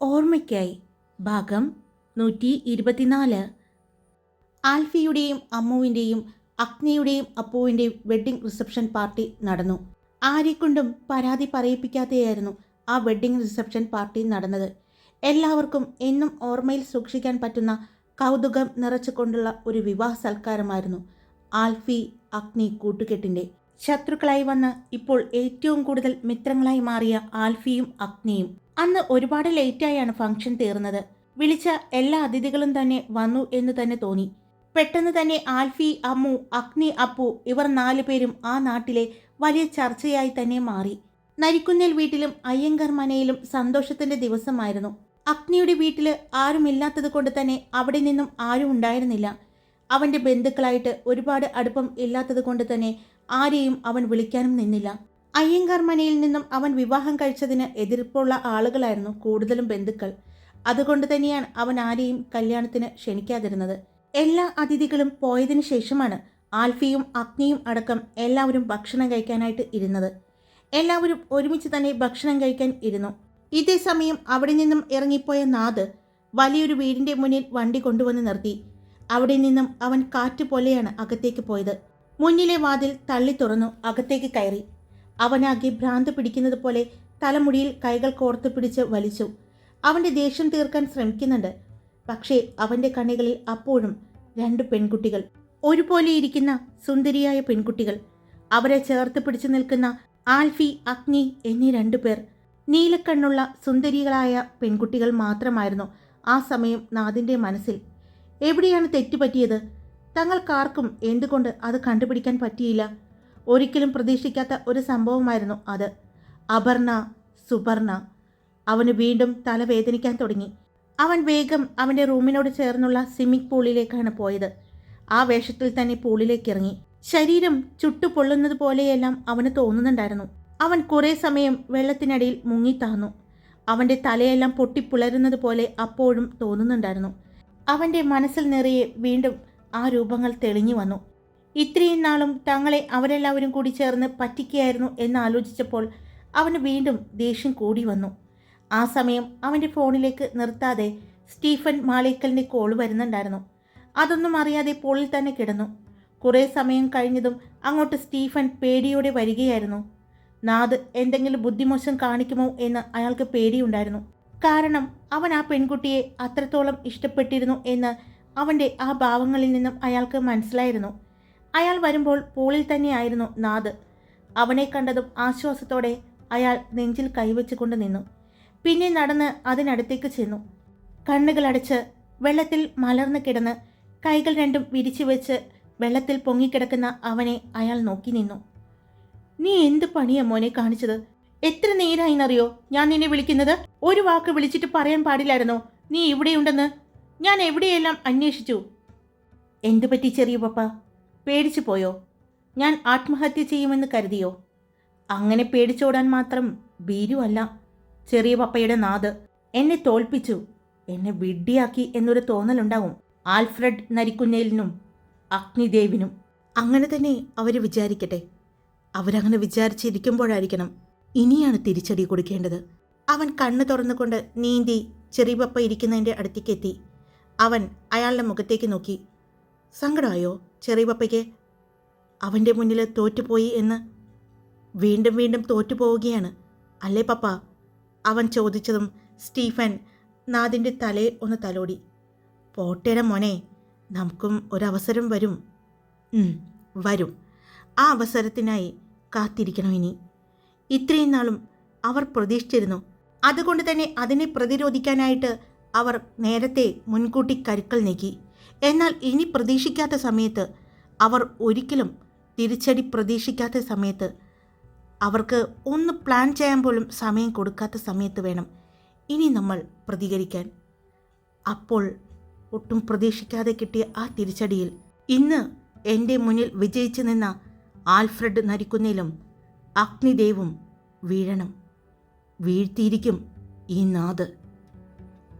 ഓർമ്മയ്ക്കായി. ഭാഗം നൂറ്റി ഇരുപത്തിനാല് ആൽഫിയുടെയും അമ്മുവിന്റെയും അഗ്നിയുടെയും അപ്പുവിന്റെയും വെഡ്ഡിംഗ് റിസപ്ഷൻ പാർട്ടി നടന്നു. ആരെക്കൊണ്ടും പരാതി പറയിപ്പിക്കാതെയായിരുന്നു ആ വെഡ്ഡിംഗ് റിസപ്ഷൻ പാർട്ടി നടന്നത്. എല്ലാവർക്കും എന്നും ഓർമ്മയിൽ സൂക്ഷിക്കാൻ പറ്റുന്ന കൗതുകം നിറച്ചുകൊണ്ടുള്ള ഒരു വിവാഹ സൽക്കാരമായിരുന്നു ആൽഫി അഗ്നി കൂട്ടുകെട്ടിന്റെ ശത്രുക്കളായി വന്ന് ഇപ്പോൾ ഏറ്റവും കൂടുതൽ മിത്രങ്ങളായി മാറിയ ആൽഫിയും അഗ്നിയും. അന്ന് ഒരുപാട് ലേറ്റായാണ് ഫംഗ്ഷൻ തീർന്നത്. വിളിച്ച എല്ലാ അതിഥികളും തന്നെ വന്നു എന്ന് തന്നെ തോന്നി. പെട്ടെന്ന് തന്നെ ആൽഫി അമ്മു അഗ്നി അപ്പു ഇവർ നാലു പേരും ആ നാട്ടിലെ വലിയ ചർച്ചയായി തന്നെ മാറി. നരിക്കുന്നേൽ വീട്ടിലും അയ്യങ്കർ മനയിലും സന്തോഷത്തിന്റെ ദിവസമായിരുന്നു. അഗ്നിയുടെ വീട്ടിൽ ആരുമില്ലാത്തത് കൊണ്ട് തന്നെ അവിടെ നിന്നും ആരും ഉണ്ടായിരുന്നില്ല. അവന്റെ ബന്ധുക്കളായിട്ട് ഒരുപാട് അടുപ്പം ഇല്ലാത്തത് കൊണ്ട് തന്നെ ആരെയും അവൻ വിളിക്കാനും നിന്നില്ല. അയ്യങ്കാർ മനയിൽ നിന്നും അവൻ വിവാഹം കഴിച്ചതിന് എതിർപ്പുള്ള ആളുകളായിരുന്നു കൂടുതലും ബന്ധുക്കൾ. അതുകൊണ്ട് തന്നെയാണ് അവൻ ആരെയും കല്യാണത്തിന് ക്ഷണിക്കാതിരുന്നത്. എല്ലാ അതിഥികളും പോയതിനു ശേഷമാണ് ആൽഫിയും അഗ്നിയും അടക്കം എല്ലാവരും ഭക്ഷണം കഴിക്കാനായിട്ട് ഇരുന്നത്. എല്ലാവരും ഒരുമിച്ച് തന്നെ ഭക്ഷണം കഴിക്കാൻ ഇരുന്നു. ഇതേ സമയം അവിടെ നിന്നും ഇറങ്ങിപ്പോയ നാദ് വലിയൊരു വീടിന്റെ മുന്നിൽ വണ്ടി കൊണ്ടുവന്ന് നിർത്തി. അവിടെ നിന്നും അവൻ കാറ്റ് പോലെയാണ് അകത്തേക്ക് പോയത്. മുന്നിലെ വാതിൽ തള്ളി തുറന്നു അകത്തേക്ക് കയറി. അവനാകെ ഭ്രാന്ത് പിടിക്കുന്നത് പോലെ തലമുടിയിൽ കൈകൾ കോർത്ത് പിടിച്ച് വലിച്ചു. അവന്റെ ദേഷ്യം തീർക്കാൻ ശ്രമിക്കുന്നുണ്ട്. പക്ഷേ അവന്റെ കണ്ണുകളിൽ അപ്പോഴും രണ്ട് പെൺകുട്ടികൾ. ഒരുപോലെ ഇരിക്കുന്ന സുന്ദരിയായ പെൺകുട്ടികൾ. അവരെ ചേർത്ത് പിടിച്ചു നിൽക്കുന്ന ആൽഫി അഗ്നി എന്നീ രണ്ടു പേർ. നീലക്കണ്ണുള്ള സുന്ദരികളായ പെൺകുട്ടികൾ മാത്രമായിരുന്നു ആ സമയം നാദിന്റെ മനസ്സിൽ. എവിടെയാണ് തെറ്റുപറ്റിയത് തങ്ങൾക്കാർക്കും എന്തുകൊണ്ട് അത് കണ്ടുപിടിക്കാൻ പറ്റിയില്ല? ഒരിക്കലും പ്രതീക്ഷിക്കാത്ത ഒരു സംഭവമായിരുന്നു അത്. അപർണ സുപർണ. അവന് വീണ്ടും തലവേദനിക്കാൻ തുടങ്ങി. അവൻ വേഗം അവന്റെ റൂമിനോട് ചേർന്നുള്ള സ്വിമ്മിംഗ് പൂളിലേക്കാണ് പോയത്. ആ വേഷത്തിൽ തന്നെ പൂളിലേക്ക് ഇറങ്ങി ശരീരം ചുട്ടുപൊള്ളുന്നത് പോലെയെല്ലാം അവന് തോന്നുന്നുണ്ടായിരുന്നു. അവൻ കുറേ സമയം വെള്ളത്തിനടിയിൽ മുങ്ങിത്താന്നു അവന്റെ തലയെല്ലാം പൊട്ടിപ്പുളരുന്നത് പോലെ അപ്പോഴും തോന്നുന്നുണ്ടായിരുന്നു. അവന്റെ മനസ്സിൽ നിറയെ വീണ്ടും ആ രൂപങ്ങൾ തെളിഞ്ഞു വന്നു. ഇത്രയും നാളും തങ്ങളെ അവരെല്ലാവരും കൂടി ചേർന്ന് പറ്റിക്കുകയായിരുന്നു എന്ന് ആലോചിച്ചപ്പോൾ അവന് വീണ്ടും ദേഷ്യം കൂടി വന്നു. ആ സമയം അവന്റെ ഫോണിലേക്ക് നിർത്താതെ സ്റ്റീഫൻ മാളേക്കലിന്റെ കോൾ വരുന്നുണ്ടായിരുന്നു. അതൊന്നും അറിയാതെ പോളിൽ തന്നെ കിടന്നു. കുറേ സമയം കഴിഞ്ഞതും അങ്ങോട്ട് സ്റ്റീഫൻ പേടിയോടെ വരികയായിരുന്നു. നാദ് എന്തെങ്കിലും ബുദ്ധിമോശം കാണിക്കുമോ എന്ന് അയാൾക്ക് പേടിയുണ്ടായിരുന്നു. കാരണം അവൻ ആ പെൺകുട്ടിയെ അത്രത്തോളം ഇഷ്ടപ്പെട്ടിരുന്നു എന്ന് അവന്റെ ആ ഭാവങ്ങളിൽ നിന്നും അയാൾക്ക് മനസ്സിലായിരുന്നു. അയാൾ വരുമ്പോൾ പൂളിൽ തന്നെയായിരുന്നു നാദ്. അവനെ കണ്ടതും ആശ്വാസത്തോടെ അയാൾ നെഞ്ചിൽ കൈവച്ചുകൊണ്ട് നിന്നു. പിന്നെ നടന്ന് അതിനടുത്തേക്ക് ചെന്നു. കണ്ണുകളടച്ച് വെള്ളത്തിൽ മലർന്നു കിടന്ന് കൈകൾ രണ്ടും വിരിച്ചു വെച്ച് വെള്ളത്തിൽ പൊങ്ങിക്കിടക്കുന്ന അവനെ അയാൾ നോക്കി നിന്നു. നീ എന്ത് പണിയാ മോനെ കാണിച്ചത്? എത്ര നേരായിന്നറിയോ? ഞാൻ നിന്നെ വിളിക്കുന്നത്? ഒരു വാക്ക് വിളിച്ചിട്ട് പറയാൻ പാടില്ലായിരുന്നോ? നീ ഇവിടെയുണ്ടെന്ന് ഞാൻ എവിടെയെല്ലാം അന്വേഷിച്ചു? എന്തു പറ്റി ചെറിയ പപ്പ? പേടിച്ചു പോയോ? ഞാൻ ആത്മഹത്യ ചെയ്യുമെന്ന് കരുതിയോ? അങ്ങനെ പേടിച്ചോടാൻ മാത്രം ഭീരുവല്ല ചെറിയ പപ്പയുടെ നാദ് എന്നെ തോൽപ്പിച്ചു. എന്നെ വിഡ്ഢിയാക്കി എന്നൊരു തോന്നലുണ്ടാവും ആൽഫ്രഡ് നരിക്കുന്നേലിനും അഗ്നിദേവിനും. അങ്ങനെ തന്നെ അവർ വിചാരിക്കട്ടെ. അവരങ്ങനെ വിചാരിച്ചിരിക്കുമ്പോഴായിരിക്കണം ഇനിയാണ് തിരിച്ചടി കൊടുക്കേണ്ടത്. അവൻ കണ്ണു തുറന്നുകൊണ്ട് നീന്തി ചെറിയ പപ്പ ഇരിക്കുന്നതിന്റെ അടുത്തേക്ക് എത്തി. അവൻ അയാളുടെ മുഖത്തേക്ക് നോക്കി. സങ്കടമായോ ചെറിയപ്പയ്ക്ക്? അവന്റെ മുന്നിൽ തോറ്റുപോയി എന്ന് വീണ്ടും വീണ്ടും തോറ്റുപോവുകയാണ്. അല്ലേ പപ്പ? അവൻ ചോദിച്ചതും സ്റ്റീഫൻ നാദിന്റെ തലയിൽ ഒന്ന് തലോടി. പോട്ടേടെ മോനെ നമുക്കും ഒരവസരം വരും. വരും. ആ അവസരത്തിനായി കാത്തിരിക്കണം ഇനി. ഇത്രയും നാളും അവർ പ്രതീക്ഷിച്ചിരുന്നു. അതുകൊണ്ട് തന്നെ അതിനെ പ്രതിരോധിക്കാനായിട്ട് അവർ നേരത്തെ മുൻകൂട്ടി കരുക്കൾ നീക്കി. എന്നാൽ ഇനി പ്രതീക്ഷിക്കാത്ത സമയത്ത് അവർ ഒരിക്കലും തിരിച്ചടി പ്രതീക്ഷിക്കാത്ത സമയത്ത് അവർക്ക് ഒന്ന് പ്ലാൻ ചെയ്യാൻ പോലും സമയം കൊടുക്കാത്ത സമയത്ത് വേണം ഇനി നമ്മൾ പ്രതികരിക്കാൻ. അപ്പോൾ ഒട്ടും പ്രതീക്ഷിക്കാതെ കിട്ടിയ ആ തിരിച്ചടിയിൽ ഇന്ന് എന്റെ മുന്നിൽ വിജയിച്ചു നിന്ന ആൽഫ്രഡ് നരിക്കുന്നേലും അഗ്നിദേവും വീഴണം. വീഴ്ത്തിയിരിക്കും ഈ നാദ്.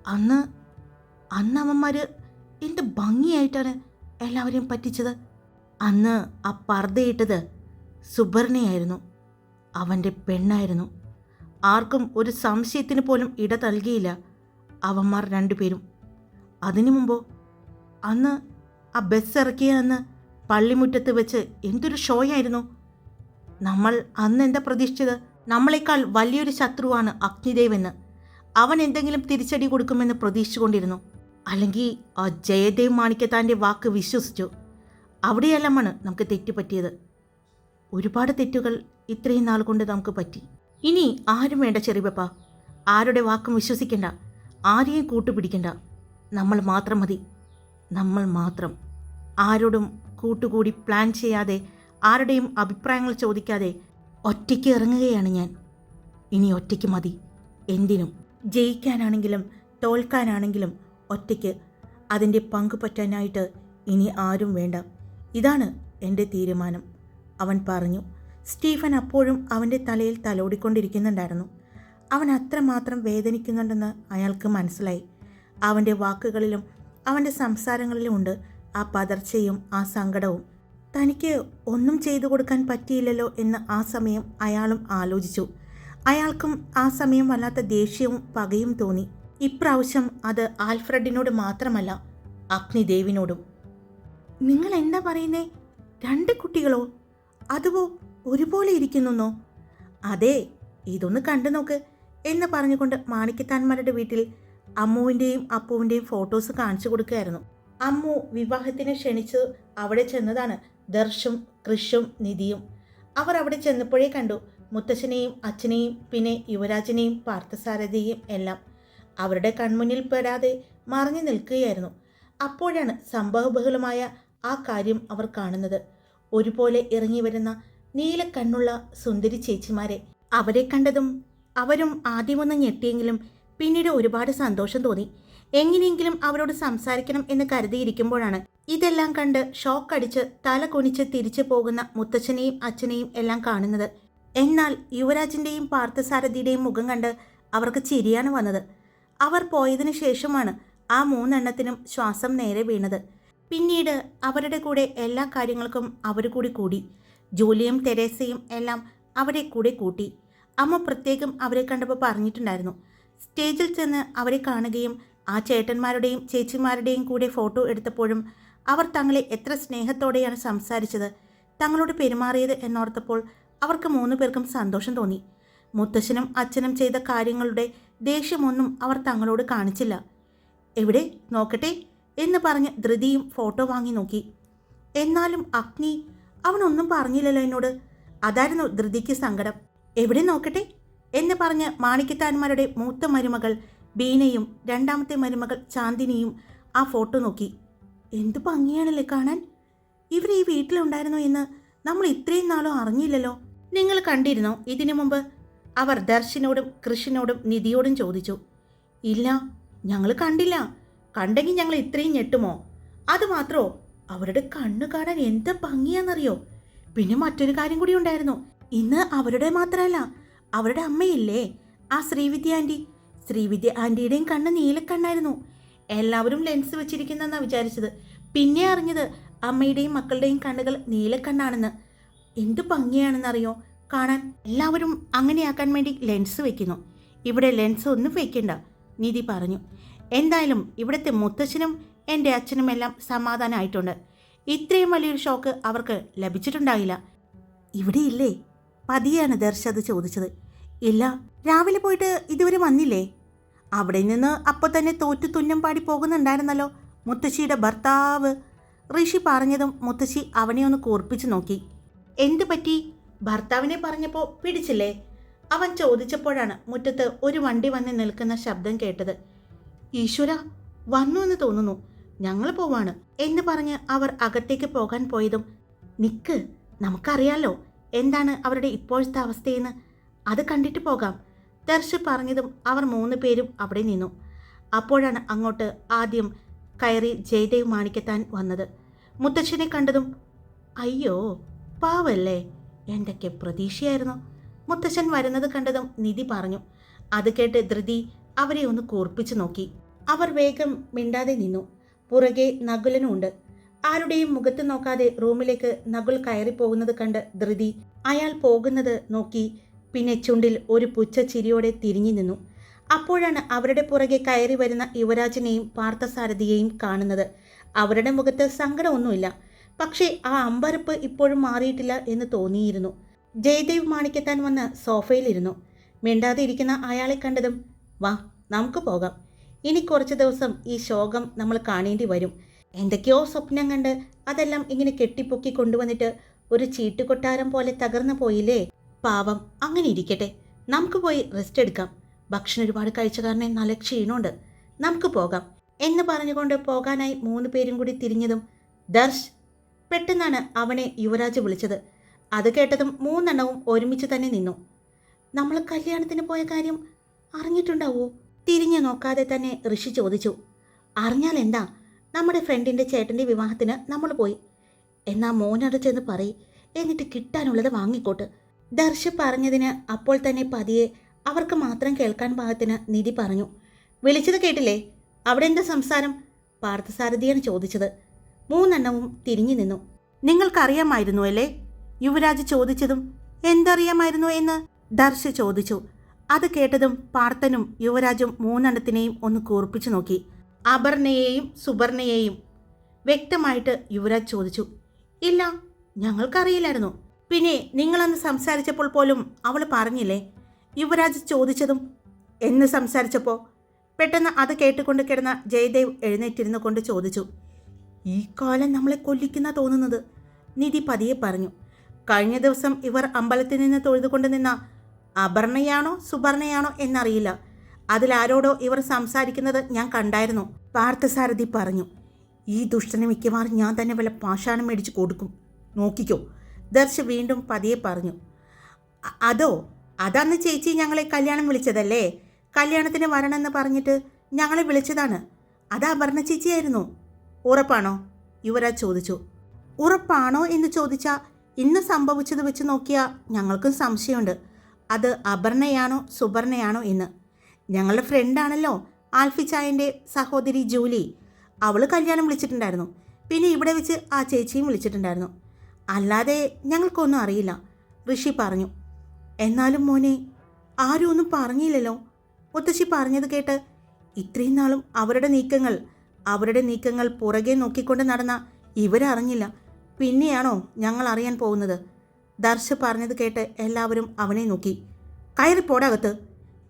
അന്ന് അന്ന് അവന്മാർ എന്ത് ഭംഗിയായിട്ടാണ് എല്ലാവരെയും പറ്റിച്ചത്. അന്ന് ആ പർദ്ദയിട്ടത് സുബർണയായിരുന്നു. അവന്റെ പെണ്ണായിരുന്നു. ആർക്കും ഒരു സംശയത്തിന് പോലും ഇട നൽകിയില്ല അവന്മാർ രണ്ടുപേരും. അതിനു മുമ്പോ അന്ന് ആ ബസ് ഇറക്കിയ അന്ന് പള്ളിമുറ്റത്ത് വെച്ച് എന്തൊരു ഷോയായിരുന്നു. നമ്മൾ അന്ന് എന്താ പ്രതീക്ഷിച്ചത്? നമ്മളെക്കാൾ വലിയൊരു ശത്രുവാണ് അഗ്നിദേവെന്ന് അവൻ എന്തെങ്കിലും തിരിച്ചടി കൊടുക്കുമെന്ന് പ്രതീക്ഷിച്ചുകൊണ്ടിരുന്നു. അല്ലെങ്കിൽ ആ ജയദേവ് മാണിക്കത്താന്റെ വാക്ക് വിശ്വസിച്ചു. അവിടെയെല്ലാമാണ് നമുക്ക് തെറ്റുപറ്റിയത്. ഒരുപാട് തെറ്റുകൾ ഇത്രയും നാൾ കൊണ്ട് നമുക്ക് പറ്റി. ഇനി ആരും വേണ്ട ചെറിയപ്പ ആരുടെ വാക്കും വിശ്വസിക്കണ്ട. ആരെയും കൂട്ടുപിടിക്കണ്ട. നമ്മൾ മാത്രം മതി. നമ്മൾ മാത്രം. ആരോടും കൂട്ടുകൂടി പ്ലാൻ ചെയ്യാതെ ആരുടെയും അഭിപ്രായങ്ങൾ ചോദിക്കാതെ ഒറ്റയ്ക്ക് ഇറങ്ങുകയാണ് ഞാൻ. ഇനി ഒറ്റയ്ക്ക് മതി. എന്തിനും. ജയിക്കാനാണെങ്കിലും തോൽക്കാനാണെങ്കിലും ഒറ്റയ്ക്ക് അതിന്റെ പങ്ക് പറ്റാനായിട്ട് ഇനി ആരും വേണ്ട. ഇതാണ് എന്റെ തീരുമാനം. അവൻ പറഞ്ഞു. സ്റ്റീഫൻ അപ്പോഴും അവന്റെ തലയിൽ തലോടിക്കൊണ്ടിരിക്കുന്നുണ്ടായിരുന്നു. അവൻ അത്രമാത്രം വേദനിക്കുന്നുണ്ടെന്ന് അയാൾക്ക് മനസ്സിലായി. അവന്റെ വാക്കുകളിലും അവന്റെ സംസാരങ്ങളിലും ഉണ്ട് ആ പതർച്ചയും ആ സങ്കടവും. തനിക്ക് ഒന്നും ചെയ്തു കൊടുക്കാൻ പറ്റിയില്ലല്ലോ എന്ന് ആ സമയം അയാളും ആലോചിച്ചു. അയാൾക്കും ആ സമയം വല്ലാത്ത ദേഷ്യവും പകയും തോന്നി. ഇപ്രാവശ്യം അത് ആൽഫ്രഡിനോട് മാത്രമല്ല അഗ്നിദേവിനോടും. നിങ്ങൾ എന്താ പറയുന്നേ? രണ്ട് കുട്ടികളോ? അതുവോ ഒരുപോലെ ഇരിക്കുന്നോ അതെ ഇതൊന്ന് കണ്ടു നോക്ക് എന്ന് പറഞ്ഞുകൊണ്ട് മാണിക്കത്താന്മാരുടെ വീട്ടിൽ അമ്മുവിന്റെയും അപ്പുവിന്റെയും ഫോട്ടോസ് കാണിച്ചു കൊടുക്കുകയായിരുന്നു. അമ്മു വിവാഹത്തിന് ക്ഷണിച്ച് അവിടെ ചെന്നതാണ് ദർശും കൃഷും നിധിയും. അവർ അവിടെ ചെന്നപ്പോഴേ കണ്ടു മുത്തശ്ശനെയും അച്ഛനെയും പിന്നെ യുവരാജനെയും പാർത്ഥസാരഥിയെയും എല്ലാം അവരുടെ കൺമുന്നിൽ പെടാതെ മറഞ്ഞു നിൽക്കുകയായിരുന്നു. അപ്പോഴാണ് സംഭവബഹുലമായ ആ കാര്യം അവർ കാണുന്നത്. ഒരുപോലെ ഇറങ്ങി വരുന്ന നീല കണ്ണുള്ള സുന്ദരി ചേച്ചിമാരെ അവരെ കണ്ടതും അവരും ആദ്യമൊന്ന് ഞെട്ടിയെങ്കിലും പിന്നീട് ഒരുപാട് സന്തോഷം തോന്നി. എങ്ങനെയെങ്കിലും അവരോട് സംസാരിക്കണം എന്ന് കരുതിയിരിക്കുമ്പോഴാണ് ഇതെല്ലാം കണ്ട് ഷോക്ക് അടിച്ച് തല കുനിച്ച് തിരിച്ചു പോകുന്ന മുത്തച്ഛനെയും അച്ഛനെയും എല്ലാം കാണുന്നത്. എന്നാൽ യുവരാജിന്റെയും പാർത്ഥസാരഥിയുടെയും മുഖം കണ്ട് അവർക്ക് ചിരിയാണ് വന്നത്. അവർ പോയതിനു ശേഷമാണ് ആ മൂന്നെണ്ണത്തിനും ശ്വാസം നേരെ വീണത്. പിന്നീട് അവരുടെ കൂടെ എല്ലാ കാര്യങ്ങൾക്കും അവർ കൂടി കൂടി. ജൂലിയും തെരേസയും എല്ലാം അവരെ കൂടെ കൂട്ടി. അമ്മ പ്രത്യേകം അവരെ കണ്ടപ്പോൾ പറഞ്ഞിട്ടുണ്ടായിരുന്നു. സ്റ്റേജിൽ ചെന്ന് അവരെ കാണുകയും ആ ചേട്ടന്മാരുടെയും ചേച്ചിമാരുടെയും കൂടെ ഫോട്ടോ എടുത്തപ്പോഴും അവർ തങ്ങളെ എത്ര സ്നേഹത്തോടെയാണ് സംസാരിച്ചത്. തങ്ങളോട് പെരുമാറിയത് എന്നോർത്തപ്പോൾ അവർക്ക് മൂന്നു പേർക്കും സന്തോഷം തോന്നി. മുത്തശ്ശനും അച്ഛനും ചെയ്ത കാര്യങ്ങളുടെ ദേഷ്യമൊന്നും അവർ തങ്ങളോട് കാണിച്ചില്ല. എവിടെ? നോക്കട്ടെ എന്ന് പറഞ്ഞ് ധൃതിയും ഫോട്ടോ വാങ്ങി നോക്കി. എന്നാലും അഗ്നി അവനൊന്നും പറഞ്ഞില്ലല്ലോ എന്നോട്. അതായിരുന്നു ധൃതിക്ക് സങ്കടം. എവിടെ നോക്കട്ടെ? എന്ന് പറഞ്ഞ് മാണിക്കത്താന്മാരുടെ മൂത്ത മരുമകൾ ബീനയും രണ്ടാമത്തെ മരുമകൾ ചാന്ദിനിയും ആ ഫോട്ടോ നോക്കി. എന്തു ഭംഗിയാണല്ലേ കാണാൻ? ഇവർ ഈ വീട്ടിലുണ്ടായിരുന്നു എന്ന് നമ്മൾ ഇത്രയും നാളും അറിഞ്ഞില്ലല്ലോ. നിങ്ങൾ കണ്ടിരുന്നോ? ഇതിനു മുമ്പ് അവർ ദർശനോടും കൃഷിനോടും നിധിയോടും ചോദിച്ചു ഇല്ല ഞങ്ങൾ കണ്ടില്ല. കണ്ടെങ്കിൽ ഞങ്ങൾ ഇത്രയും ഞെട്ടുമോ? അതുമാത്രോ അവരുടെ കണ്ണു കാണാൻ എന്ത് ഭംഗിയാണെന്നറിയോ? പിന്നെ മറ്റൊരു കാര്യം കൂടി ഉണ്ടായിരുന്നു. ഇന്ന് അവരുടെ മാത്രമല്ല അവരുടെ അമ്മയില്ലേ? ആ ശ്രീവിദ്യ ആന്റി. ശ്രീവിദ്യ ആന്റിയുടെയും കണ്ണ് നീലക്കണ്ണായിരുന്നു എല്ലാവരും ലെൻസ് വെച്ചിരിക്കുന്നെന്നാണ് വിചാരിച്ചത്. പിന്നെ അറിഞ്ഞത് അമ്മയുടെയും മക്കളുടെയും കണ്ണുകൾ നീലക്കണ്ണാണെന്ന് എന്ത് ഭംഗിയാണെന്നറിയോ? കാണാൻ എല്ലാവരും അങ്ങനെയാക്കാൻ വേണ്ടി ലെൻസ് വെക്കുന്നു. ഇവിടെ ലെൻസ് ഒന്നും വെക്കണ്ട നിധി പറഞ്ഞു. എന്തായാലും ഇവിടുത്തെ മുത്തച്ഛനും എന്റെ അച്ഛനും എല്ലാം സമാധാനമായിട്ടുണ്ട് ഇത്രയും വലിയൊരു ഷോക്ക് അവർക്ക് ലഭിച്ചിട്ടുണ്ടായില്ല. ഇവിടെ ഇല്ലേ പതിയാണ് ദർശ അത് ചോദിച്ചത്. ഇല്ല രാവിലെ പോയിട്ട് ഇതുവരെ വന്നില്ലേ? അവിടെ നിന്ന് അപ്പോൾ തന്നെ തോറ്റു തുന്നം പാടി പോകുന്നുണ്ടായിരുന്നല്ലോ മുത്തശ്ശിയുടെ ഭർത്താവ്. ഋഷി പറഞ്ഞതും മുത്തശ്ശി അവനെ ഒന്ന് കൂർപ്പിച്ചു നോക്കി. എന്തു പറ്റി? ഭർത്താവിനെ പറഞ്ഞപ്പോൾ പിടിച്ചില്ലേ? അവൻ ചോദിച്ചപ്പോഴാണ് മുറ്റത്ത് ഒരു വണ്ടി വന്ന് നിൽക്കുന്ന ശബ്ദം കേട്ടത്. ഈശ്വര വന്നു എന്ന് തോന്നുന്നു. ഞങ്ങൾ പോവാണ് എന്ന് പറഞ്ഞ് അവർ അകത്തേക്ക് പോകാൻ പോയതും നിക്ക് നമുക്കറിയാലോ എന്താണ് അവരുടെ ഇപ്പോഴത്തെ അവസ്ഥയെന്ന്. അത് കണ്ടിട്ട് പോകാം. ദർശ് പറഞ്ഞതും അവർ മൂന്ന് പേരും അവിടെ നിന്നു. അപ്പോഴാണ് അങ്ങോട്ട് ആദ്യം കയറി ജയദേവ് മാണിക്കത്താൻ വന്നത്. മുത്തച്ഛനെ കണ്ടതും അയ്യോ പാവല്ലേ? എന്തൊക്കെ പ്രതീക്ഷയായിരുന്നു. മുത്തശ്ശൻ വരുന്നത് കണ്ടതും നിധി പറഞ്ഞു. അത് കേട്ട് ധൃതി അവരെ ഒന്ന് കൂർപ്പിച്ചു നോക്കി. അവർ വേഗം മിണ്ടാതെ നിന്നു. പുറകെ നകുലനുണ്ട് ആരുടെയും മുഖത്ത് നോക്കാതെ റൂമിലേക്ക് നകുൽ കയറി പോകുന്നത് കണ്ട് ധൃതി അയാൾ പോകുന്നത് നോക്കി പിന്നെ ചുണ്ടിൽ ഒരു പുച്ഛ ചിരിയോടെ തിരിഞ്ഞു നിന്നു. അപ്പോഴാണ് അവരുടെ പുറകെ കയറി വരുന്ന യുവരാജിനെയും പാർത്ഥസാരഥിയെയും കാണുന്നത്. അവരുടെ മുഖത്ത് സങ്കടമൊന്നുമില്ല. പക്ഷേ ആ അമ്പരപ്പ് ഇപ്പോഴും മാറിയിട്ടില്ല എന്ന് തോന്നിയിരുന്നു. ജയദേവ് മാണിക്കത്താൻ വന്ന് സോഫയിലിരുന്നു. മിണ്ടാതെ ഇരിക്കുന്ന അയാളെ കണ്ടതും വാ നമുക്ക് പോകാം. ഇനി കുറച്ച് ദിവസം ഈ ശോകം നമ്മൾ കാണേണ്ടി വരും. എന്തൊക്കെയോ സ്വപ്നം കണ്ട് അതെല്ലാം ഇങ്ങനെ കെട്ടിപ്പൊക്കി കൊണ്ടുവന്നിട്ട് ഒരു ചീട്ടുകൊട്ടാരം പോലെ തകർന്നു പോയില്ലേ? പാവം അങ്ങനെ ഇരിക്കട്ടെ. നമുക്ക് പോയി റെസ്റ്റ് എടുക്കാം. ഭക്ഷണം ഒരുപാട് കഴിച്ച കാരണം നല്ല ക്ഷീണമുണ്ട്. നമുക്ക് പോകാം. എന്ന് പറഞ്ഞുകൊണ്ട് പോകാനായി മൂന്ന് പേരും കൂടി തിരിഞ്ഞതും ദർശ് പെട്ടെന്നാണ് അവനെ യുവരാജ് വിളിച്ചത്. അത് കേട്ടതും മൂന്നെണ്ണവും ഒരുമിച്ച് തന്നെ നിന്നു. നമ്മൾ കല്യാണത്തിന് പോയ കാര്യം അറിഞ്ഞിട്ടുണ്ടാവോ? തിരിഞ്ഞു നോക്കാതെ തന്നെ ഋഷി ചോദിച്ചു. അറിഞ്ഞാൽ എന്താ? നമ്മുടെ ഫ്രണ്ടിന്റെ ചേട്ടന്റെ വിവാഹത്തിന് നമ്മൾ പോയി. എന്നാ മോനടച്ചെന്ന് ചെന്ന് പറയ്. എന്നിട്ട് കിട്ടാനുള്ളത് വാങ്ങിക്കോട്ട്. ദർശ പറഞ്ഞതിന് അപ്പോൾ തന്നെ പതിയെ അവർക്ക് മാത്രം കേൾക്കാൻ പാകത്തിന് നിധി പറഞ്ഞു. വിളിച്ചത് കേട്ടില്ലേ? അവിടെ എന്താ സംസാരം? പാർത്ഥസാരഥിയാണ് ചോദിച്ചത്. മൂന്നെണ്ണവും തിരിഞ്ഞു നിന്നു. നിങ്ങൾക്കറിയാമായിരുന്നു അല്ലേ? യുവരാജ് ചോദിച്ചതും എന്തറിയാമായിരുന്നു എന്ന്? ദർശ ചോദിച്ചു. അത് കേട്ടതും പാർത്ഥനും യുവരാജും മൂന്നെണ്ണത്തിനെയും ഒന്ന് കൂർപ്പിച്ചു നോക്കി. അപർണയെയും സുബർണയെയും വ്യക്തമായിട്ട് യുവരാജ് ചോദിച്ചു. ഇല്ല ഞങ്ങൾക്കറിയില്ലായിരുന്നു. പിന്നെ നിങ്ങളന്ന് സംസാരിച്ചപ്പോൾ പോലും അവൾ പറഞ്ഞില്ലേ? യുവരാജ് ചോദിച്ചതും എന്ന് സംസാരിച്ചപ്പോൾ പെട്ടെന്ന് അത് കേട്ടുകൊണ്ട് കിടന്ന ജയദേവ് എഴുന്നേറ്റിരുന്നു കൊണ്ട് ചോദിച്ചു. ഈ കാലം നമ്മളെ കൊല്ലിക്കുന്ന തോന്നുന്നത്. നിധി പതിയെ പറഞ്ഞു കഴിഞ്ഞ ദിവസം ഇവർ അമ്പലത്തിൽ നിന്ന് തൊഴുതുകൊണ്ട് നിന്ന അപർണയാണോ സുബർണയാണോ എന്നറിയില്ല. അതിലാരോടോ ഇവർ സംസാരിക്കുന്നത് ഞാൻ കണ്ടായിരുന്നു. പാർത്ഥസാരഥി പറഞ്ഞു ഈ ദുഷ്ടന് മിക്കവാറും ഞാൻ തന്നെ വല്ല പാഷാണം മേടിച്ച് കൊടുക്കും. നോക്കിക്കോ. ദർശ വീണ്ടും പതിയെ പറഞ്ഞു അതോ? അതന്ന് ചേച്ചി ഞങ്ങളെ കല്യാണം വിളിച്ചതല്ലേ? കല്യാണത്തിന് വരണമെന്ന് പറഞ്ഞിട്ട് ഞങ്ങളെ വിളിച്ചതാണ്. അത് അപർണ ചേച്ചിയായിരുന്നു. ഉറപ്പാണോ? യുവരാജ് ചോദിച്ചു. ഉറപ്പാണോ എന്ന് ചോദിച്ചാൽ ഇന്ന് സംഭവിച്ചത് വെച്ച് നോക്കിയാൽ ഞങ്ങൾക്കും സംശയമുണ്ട്. അത് അപർണയാണോ സുബർണയാണോ എന്ന്. ഞങ്ങളുടെ ഫ്രണ്ടാണല്ലോ ആൽഫി ചായന്റെ സഹോദരി ജൂലി. അവൾ കല്യാണം വിളിച്ചിട്ടുണ്ടായിരുന്നു. പിന്നെ ഇവിടെ വെച്ച് ആ ചേച്ചിയും വിളിച്ചിട്ടുണ്ടായിരുന്നു. അല്ലാതെ ഞങ്ങൾക്കൊന്നും അറിയില്ല. ഋഷി പറഞ്ഞു. എന്നാലും മോനെ ആരും ഒന്നും പറഞ്ഞില്ലല്ലോ. മുത്തശ്ശി പറഞ്ഞത് കേട്ട് ഇത്രയും നാളും അവരുടെ നീക്കങ്ങൾ അവരുടെ നീക്കങ്ങൾ പുറകെ നോക്കിക്കൊണ്ട് നടന്ന ഇവരറിഞ്ഞില്ല. പിന്നെയാണോ ഞങ്ങൾ അറിയാൻ പോകുന്നത്? ദർശ പറഞ്ഞത് കേട്ട് എല്ലാവരും അവനെ നോക്കി. കയറി പോടകത്ത്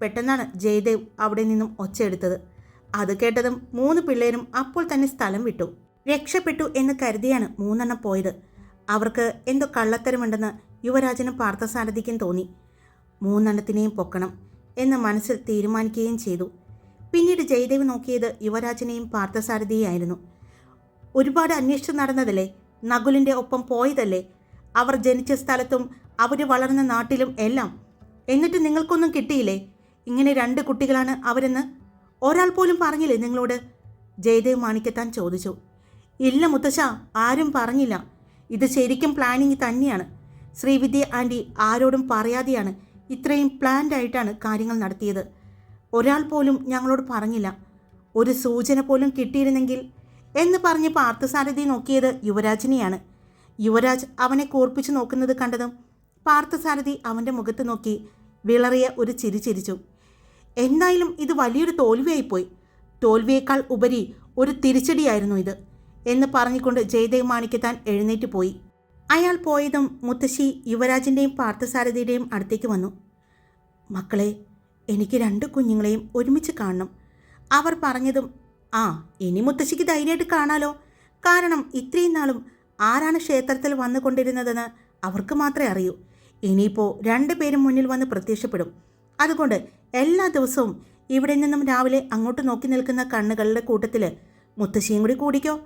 പെട്ടെന്നാണ് ജയദേവ് അവിടെ നിന്നും ഒച്ചയെടുത്തത് അത് കേട്ടതും മൂന്ന് പിള്ളേരും അപ്പോൾ തന്നെ സ്ഥലം വിട്ടു. രക്ഷപ്പെട്ടു എന്ന് കരുതിയാണ് മൂന്നെണ്ണം പോയത്. അവർക്ക് എന്തോ കള്ളത്തരമുണ്ടെന്ന് യുവരാജനും പാർത്ഥസാരഥിക്കും തോന്നി. മൂന്നെണ്ണത്തിനെയും പൊക്കണം എന്ന് മനസ്സിൽ തീരുമാനിക്കുകയും ചെയ്തു. പിന്നീട് ജയദേവ് നോക്കിയത് യുവരാജനെയും പാർത്ഥസാരഥിയായിരുന്നു ഒരുപാട് അന്വേഷിച്ചു നടന്നതല്ലേ? നകുലിന്റെ ഒപ്പം പോയതല്ലേ? അവർ ജനിച്ച സ്ഥലത്തും അവർ വളർന്ന നാട്ടിലും എല്ലാം. എന്നിട്ട് നിങ്ങൾക്കൊന്നും കിട്ടിയില്ലേ? ഇങ്ങനെ രണ്ട് കുട്ടികളാണ് അവരെന്ന്? ഒരാൾ പോലും പറഞ്ഞില്ലേ നിങ്ങളോട്? ജയദേവ് മാണിക്കത്താൻ ചോദിച്ചു. ഇല്ല മുത്തശ്ശ ആരും പറഞ്ഞില്ല. ഇത് ശരിക്കും പ്ലാനിങ് തന്നെയാണ്. ശ്രീവിദ്യ ആന്റി ആരോടും പറയാതെയാണ് ഇത്രയും പ്ലാൻഡ് ആയിട്ടാണ് കാര്യങ്ങൾ നടത്തിയത്. ഒരാൾ പോലും ഞങ്ങളോട് പറഞ്ഞില്ല. ഒരു സൂചന പോലും കിട്ടിയിരുന്നെങ്കിൽ എന്ന് പറഞ്ഞ് പാർത്ഥസാരഥി നോക്കിയത് യുവരാജിനെയാണ്. യുവരാജ് അവനെ കൂർപ്പിച്ചു നോക്കുന്നത് കണ്ടതും പാർത്ഥസാരഥി അവന്റെ മുഖത്ത് നോക്കി വിളറിയ ഒരു ചിരി ചിരിച്ചു. എന്തായാലും ഇത് വലിയൊരു തോൽവിയായിപ്പോയി. തോൽവിയേക്കാൾ ഉപരി ഒരു തിരിച്ചടിയായിരുന്നു ഇത് എന്ന് പറഞ്ഞുകൊണ്ട് ജയദേവ് മാണിക്കത്താൻ എഴുന്നേറ്റ് പോയി. അയാൾ പോയതും മുത്തശ്ശി യുവരാജിന്റെയും പാർത്ഥസാരഥിയുടെയും അടുത്തേക്ക് വന്നു. മക്കളെ എനിക്ക് രണ്ട് കുഞ്ഞുങ്ങളെയും ഒരുമിച്ച് കാണണം. അവർ പറഞ്ഞതും ആ ഇനി മുത്തശ്ശിക്ക് ധൈര്യമായിട്ട് കാണാലോ. കാരണം ഇത്രയും നാളും ആരാണ് ക്ഷേത്രത്തിൽ വന്നുകൊണ്ടിരുന്നതെന്ന് അവർക്ക് മാത്രമേ അറിയൂ. ഇനിയിപ്പോൾ രണ്ട് പേരും മുന്നിൽ വന്ന് പ്രത്യക്ഷപ്പെടും. അതുകൊണ്ട് എല്ലാ ദിവസവും ഇവിടെ നിന്നും രാവിലെ അങ്ങോട്ട് നോക്കി നിൽക്കുന്ന കണ്ണുകളുടെ കൂട്ടത്തിൽ മുത്തശ്ശിയും കൂടി കൂടിക്കോ.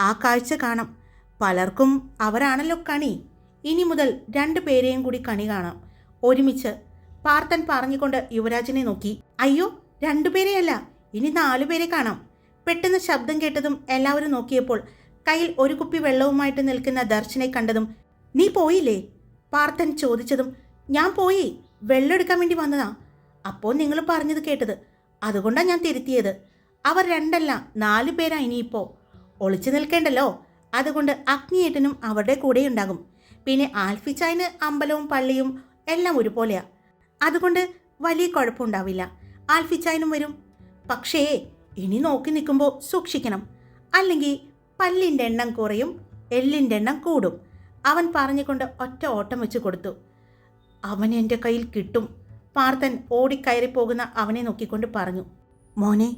ആ കാഴ്ച കാണാം. പലർക്കും അവരാണല്ലോ കണി. ഇനി മുതൽ രണ്ട് പേരെയും കൂടി കണി കാണാം. ഒരുമിച്ച് പാർത്തൻ പറഞ്ഞുകൊണ്ട് യുവരാജിനെ നോക്കി. അയ്യോ രണ്ടുപേരെയല്ല. ഇനി നാലുപേരെ കാണാം. പെട്ടെന്ന് ശബ്ദം കേട്ടതും എല്ലാവരും നോക്കിയപ്പോൾ കയ്യിൽ ഒരു കുപ്പി വെള്ളവുമായിട്ട് നിൽക്കുന്ന ദർശനെ കണ്ടതും നീ പോയില്ലേ? പാർത്തൻ ചോദിച്ചതും ഞാൻ പോയി. വെള്ളം എടുക്കാൻ വേണ്ടി വന്നതാ. അപ്പോൾ നിങ്ങൾ പറഞ്ഞത് കേട്ടത്. അതുകൊണ്ടാണ് ഞാൻ തിരുത്തിയത്. അവർ രണ്ടല്ല നാലു പേരാ ഇനിയിപ്പോൾ ഒളിച്ചു നിൽക്കേണ്ടല്ലോ. അതുകൊണ്ട് അഗ്നിയേട്ടനും അവരുടെ കൂടെയുണ്ടാകും. പിന്നെ ആൽഫിച്ചായന് അമ്പലവും പള്ളിയും എല്ലാം ഒരുപോലെയാ. അതുകൊണ്ട് വലിയ കുഴപ്പമുണ്ടാവില്ല. ആൽഫിച്ചായനും വരും. പക്ഷേ ഇനി നോക്കി നിൽക്കുമ്പോൾ സൂക്ഷിക്കണം. അല്ലെങ്കിൽ പല്ലിന്റെ എണ്ണം കുറയും എല്ലിന്റെ എണ്ണം കൂടും. അവൻ പറഞ്ഞുകൊണ്ട് ഒറ്റ ഓട്ടം വെച്ച് കൊടുത്തു. അവൻ എന്റെ കയ്യിൽ കിട്ടും. പാർത്ഥൻ ഓടിക്കയറി പോകുന്ന അവനെ നോക്കിക്കൊണ്ട് പറഞ്ഞു. മോനെ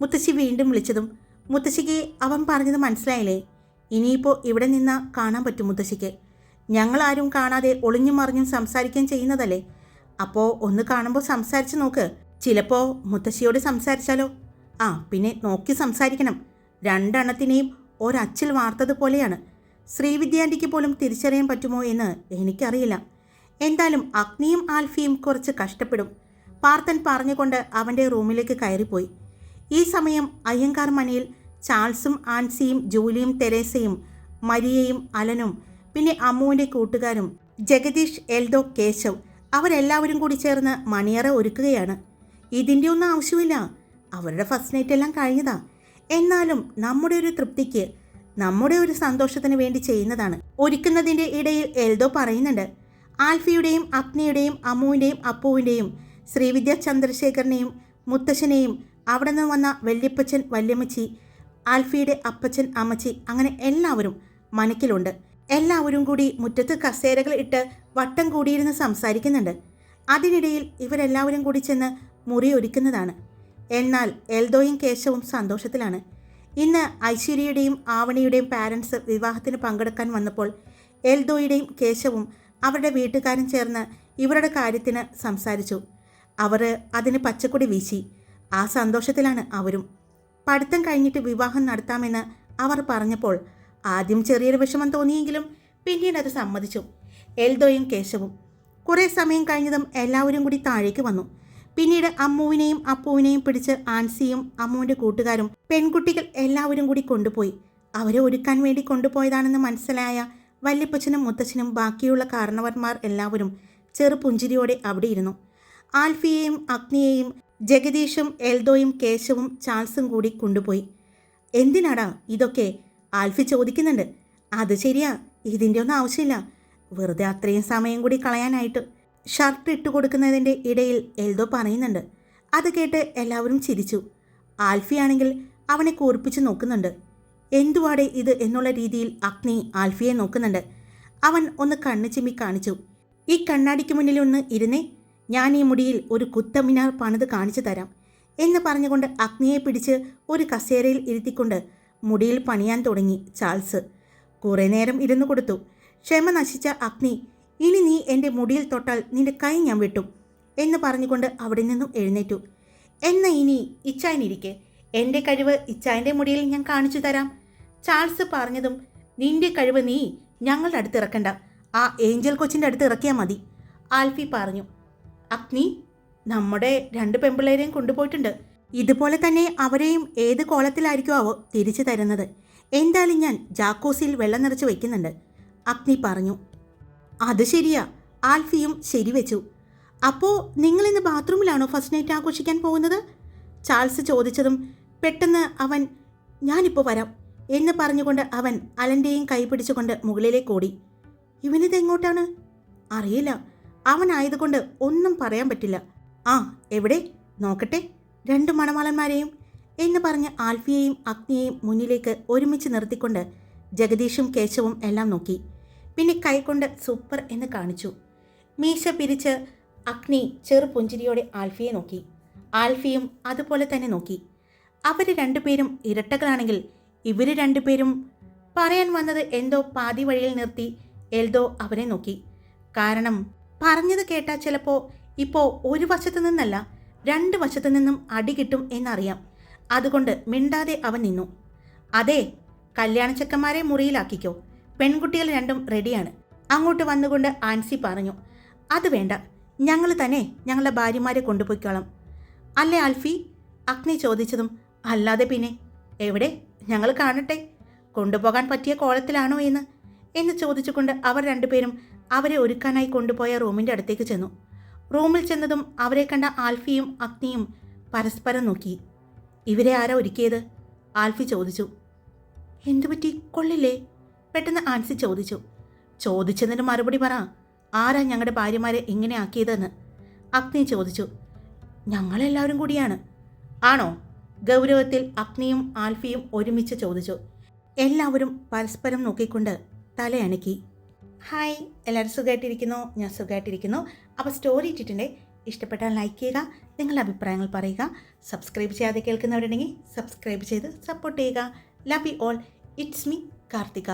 മുത്തശ്ശി വീണ്ടും വിളിച്ചതും മുത്തശ്ശിക്ക് അവൻ പറഞ്ഞത് മനസ്സിലായില്ലേ? ഇനിയിപ്പോൾ ഇവിടെ നിന്ന് കാണാൻ പറ്റും മുത്തശ്ശിക്ക്. ഞങ്ങളാരും കാണാതെ ഒളിഞ്ഞു മറിഞ്ഞും സംസാരിക്കുകയും ചെയ്യുന്നതല്ലേ? അപ്പോൾ ഒന്ന് കാണുമ്പോൾ സംസാരിച്ച് നോക്ക്. ചിലപ്പോൾ മുത്തശ്ശിയോട് സംസാരിച്ചാലോ? ആ പിന്നെ നോക്കി സംസാരിക്കണം. രണ്ടെണ്ണത്തിനെയും ഒരച്ചിൽ വാർത്തതുപോലെയാണ് ശ്രീവിദ്യാന്റിക്ക് പോലും തിരിച്ചറിയാൻ പറ്റുമോ എന്ന് എനിക്കറിയില്ല. എന്തായാലും അഗ്നിയും ആൽഫിയും കുറച്ച് കഷ്ടപ്പെടും. പാർത്തൻ പറഞ്ഞുകൊണ്ട് അവന്റെ റൂമിലേക്ക് കയറിപ്പോയി. ഈ സമയം അയ്യങ്കാർ മനയിൽ ചാൾസും ആൻസിയും ജൂലിയും തെരേസയും മരിയയും അലനും പിന്നെ അമ്മുവിന്റെ കൂട്ടുകാരും ജഗദീഷ് എൽദോ കേശവ് അവരെല്ലാവരും കൂടി ചേർന്ന് മണിയറ ഒരുക്കുകയാണ്. ഇതിന്റെ ഒന്നും ആവശ്യമില്ല. അവരുടെ ഫസ്റ്റ് നൈറ്റ് എല്ലാം കഴിഞ്ഞതാ. എന്നാലും നമ്മുടെ ഒരു തൃപ്തിക്ക് നമ്മുടെ ഒരു സന്തോഷത്തിന് വേണ്ടി ചെയ്യുന്നതാണ്. ഒരുക്കുന്നതിന്റെ ഇടയിൽ എൽദോ പറയുന്നുണ്ട് ആൽഫിയുടെയും അഗ്നിയുടെയും അമ്മുവിന്റെയും അപ്പുവിന്റെയും ശ്രീവിദ്യ ചന്ദ്രശേഖരനെയും മുത്തശ്ശനെയും അവിടെ നിന്ന് വന്ന വല്യപ്പച്ചൻ വല്യമ്മച്ചി ആൽഫിയുടെ അപ്പച്ചൻ അമ്മച്ചി അങ്ങനെ എല്ലാവരും മനക്കിലുണ്ട്. എല്ലാവരും കൂടി മുറ്റത്ത് കസേരകൾ ഇട്ട് വട്ടം കൂടിയിരുന്ന് സംസാരിക്കുന്നുണ്ട്. അതിനിടയിൽ ഇവരെല്ലാവരും കൂടി ചെന്ന് മുറി ഒരുക്കുന്നതാണ്. എന്നാൽ എൽദോയും കേശവും സന്തോഷത്തിലാണ്. ഇന്ന് ഐശ്വര്യയുടെയും ആവണിയുടെയും പാരൻസ് വിവാഹത്തിന് പങ്കെടുക്കാൻ വന്നപ്പോൾ എൽദോയുടെയും കേശവും അവരുടെ വീട്ടുകാരും ചേർന്ന് ഇവരുടെ കാര്യത്തിന് സംസാരിച്ചു. അവർ അതിന് പച്ചക്കൊടി വീശി. ആ സന്തോഷത്തിലാണ് അവരും. പഠിത്തം കഴിഞ്ഞിട്ട് വിവാഹം നടത്താമെന്ന് അവർ പറഞ്ഞപ്പോൾ ആദ്യം ചെറിയൊരു വിഷമം തോന്നിയെങ്കിലും പിന്നീട് അത് സമ്മതിച്ചു. എൽദോയും കേശവും. കുറേ സമയം കഴിഞ്ഞതും എല്ലാവരും കൂടി താഴേക്ക് വന്നു. പിന്നീട് അമ്മുവിനെയും അപ്പുവിനെയും പിടിച്ച് ആൻസിയും അമ്മുവിന്റെ കൂട്ടുകാരും പെൺകുട്ടികൾ എല്ലാവരും കൂടി കൊണ്ടുപോയി. അവരെ ഒരുക്കാൻ വേണ്ടി കൊണ്ടുപോയതാണെന്ന് മനസ്സിലായ വല്യപ്പച്ചനും മുത്തച്ഛനും ബാക്കിയുള്ള കാരണവന്മാർ എല്ലാവരും ചെറുപുഞ്ചിരിയോടെ അവിടെ ഇരുന്നു. ആൽഫിയെയും അഗ്നിയെയും ജഗദീഷും എൽദോയും കേശവും ചാൾസും കൂടി കൊണ്ടുപോയി. എന്തിനാടാ ഇതൊക്കെ? ആൽഫി ചോദിക്കുന്നുണ്ട്. അത് ശരിയാ. ഇതിന്റെ ഒന്നും ആവശ്യമില്ല. വെറുതെ അത്രയും സമയം കൂടി കളയാനായിട്ട്. ഷർട്ട് ഇട്ട് കൊടുക്കുന്നതിന്റെ ഇടയിൽ എൽദോ പറയുന്നുണ്ട്. അത് കേട്ട് എല്ലാവരും ചിരിച്ചു. ആൽഫിയാണെങ്കിൽ അവനെ കൂർപ്പിച്ച് നോക്കുന്നുണ്ട്. എന്തുവാടെ ഇത് എന്നുള്ള രീതിയിൽ അഗ്നി ആൽഫിയെ നോക്കുന്നുണ്ട്. അവൻ ഒന്ന് കണ്ണു ചിമ്മി കാണിച്ചു. ഈ കണ്ണാടിക്ക് മുന്നിൽ ഒന്ന് ഇരുന്നേ. ഞാൻ ഈ മുടിയിൽ ഒരു കുത്തമിനാർ പണിത് കാണിച്ചു തരാം എന്ന് പറഞ്ഞുകൊണ്ട് അഗ്നിയെ പിടിച്ച് ഒരു കസേരയിൽ ഇരുത്തിക്കൊണ്ട് മുടിയിൽ പണിയാൻ തുടങ്ങി ചാൾസ്. കുറേ നേരം ഇരുന്നു കൊടുത്തു. ക്ഷമ നശിച്ച അഗ്നി ഇനി നീ എന്റെ മുടിയിൽ തൊട്ടാൽ നിന്റെ കൈ ഞാൻ വെട്ടും എന്ന് പറഞ്ഞുകൊണ്ട് അവിടെ നിന്നും എഴുന്നേറ്റു. എന്ന ഇനി ഇച്ചായനിരിക്കെ എന്റെ കഴിവ് ഇച്ചായന്റെ മുടിയിൽ ഞാൻ കാണിച്ചു തരാം. ചാൾസ് പറഞ്ഞതും നിന്റെ കഴിവ് നീ ഞങ്ങളുടെ അടുത്ത് ഇറക്കണ്ട ആ ഏഞ്ചൽ കൊച്ചിന്റെ അടുത്ത് ഇറക്കിയാൽ മതി. ആൽഫി പറഞ്ഞു അഗ്നി നമ്മുടെ രണ്ട് പെമ്പിള്ളേരെയും കൊണ്ടുപോയിട്ടുണ്ട്. ഇതുപോലെ തന്നെ അവരെയും ഏത് കോലത്തിലായിരിക്കും അവ തിരിച്ചു തരുന്നത്. എന്തായാലും ഞാൻ ജാക്കോസിൽ വെള്ളം നിറച്ച് വയ്ക്കുന്നുണ്ട്. അഗ്നി പറഞ്ഞു. അത് ശരിയാ. ആൽഫിയും ശരിവെച്ചു. അപ്പോൾ നിങ്ങൾ ഇന്ന് ബാത്റൂമിലാണോ ഫസ്റ്റ് നൈറ്റ് ആഘോഷിക്കാൻ പോകുന്നത്? ചാൾസ് ചോദിച്ചതും പെട്ടെന്ന് അവൻ ഞാനിപ്പോൾ വരാം എന്ന് പറഞ്ഞുകൊണ്ട് അവൻ അലന്റെയും കൈ പിടിച്ചുകൊണ്ട് മുകളിലേക്ക് ഓടി. ഇവനിത് എങ്ങോട്ടാണ്? അറിയില്ല. അവനായതുകൊണ്ട് ഒന്നും പറയാൻ പറ്റില്ല. ആ എവിടെ? നോക്കട്ടെ. രണ്ട് മണവാളന്മാരെയും എന്ന് പറഞ്ഞ് ആൽഫിയെയും അഗ്നിയെയും മുന്നിലേക്ക് ഒരുമിച്ച് നിർത്തിക്കൊണ്ട് ജഗദീഷും കേശവും എല്ലാം നോക്കി. പിന്നെ കൈകൊണ്ട് സൂപ്പർ എന്ന് കാണിച്ചു. മീശ പിരിച്ച് അഗ്നി ചെറു പുഞ്ചിരിയോടെ ആൽഫിയെ നോക്കി. ആൽഫിയും അതുപോലെ തന്നെ നോക്കി. അവർ രണ്ടുപേരും ഇരട്ടകളാണെങ്കിൽ ഇവർ രണ്ടുപേരും പറയാൻ വന്നത് എന്തോ പാതി വഴിയിൽ നിർത്തി എൽദോ അവരെ നോക്കി. കാരണം പറഞ്ഞത് കേട്ടാൽ ചിലപ്പോൾ ഇപ്പോൾ ഒരു വശത്തു നിന്നല്ല രണ്ട് വശത്തു നിന്നും അടി കിട്ടും എന്നറിയാം. അതുകൊണ്ട് മിണ്ടാതെ അവൻ നിന്നു. അതെ കല്യാണച്ചക്കന്മാരെ മുറിയിലാക്കിക്കോ. പെൺകുട്ടികൾ രണ്ടും റെഡിയാണ് അങ്ങോട്ട് വന്നുകൊണ്ട് ആൻസി പറഞ്ഞു അത് വേണ്ട ഞങ്ങൾ തന്നെ ഞങ്ങളുടെ ഭാര്യമാരെ കൊണ്ടുപോയിക്കോളാം. അല്ലേ ആൽഫി? അഗ്നി ചോദിച്ചതും അല്ലാതെ പിന്നെ എവിടെ? ഞങ്ങൾ കാണട്ടെ കൊണ്ടുപോകാൻ പറ്റിയ കോളത്തിലാണോ എന്ന്? എന്ന് ചോദിച്ചുകൊണ്ട് അവർ രണ്ടുപേരും അവരെ ഒരുക്കാനായി കൊണ്ടുപോയ റൂമിന്റെ അടുത്തേക്ക് ചെന്നു. റൂമിൽ ചെന്നതും അവരെ കണ്ട ആൽഫിയും അഗ്നിയും പരസ്പരം നോക്കി. ഇവരെ ആരാ ഒരുക്കിയത്? ആൽഫി ചോദിച്ചു. എന്തുപറ്റി? കൊള്ളില്ലേ? പെട്ടെന്ന് ആൻസി ചോദിച്ചു. ചോദിച്ചതിന് മറുപടി പറ. ആരാ ഞങ്ങളുടെ ഭാര്യമാരെ ഇങ്ങനെ ആക്കിയതെന്ന്? അഗ്നി ചോദിച്ചു. ഞങ്ങളെല്ലാവരും കൂടിയാണ്. ആണോ? ഗൗരവത്തിൽ അഗ്നിയും ആൽഫിയും ഒരുമിച്ച് ചോദിച്ചു. എല്ലാവരും പരസ്പരം നോക്കിക്കൊണ്ട് തലയണക്കി ഹായ് എല്ലാവരും സുഖമായിട്ടിരിക്കുന്നു ഞാൻ സുഖമായിട്ടിരിക്കുന്നു അപ്പോൾ സ്റ്റോറി ഇട്ടിട്ടുണ്ട്? ഇഷ്ടപ്പെട്ടാൽ ലൈക്ക് ചെയ്യുക നിങ്ങളുടെ അഭിപ്രായങ്ങൾ പറയുക. സബ്സ്ക്രൈബ് ചെയ്യാതെ കേൾക്കുന്നവരുണ്ടെങ്കിൽ സബ്സ്ക്രൈബ് ചെയ്ത് സപ്പോർട്ട് ചെയ്യുക. Love you all it's me Karthika.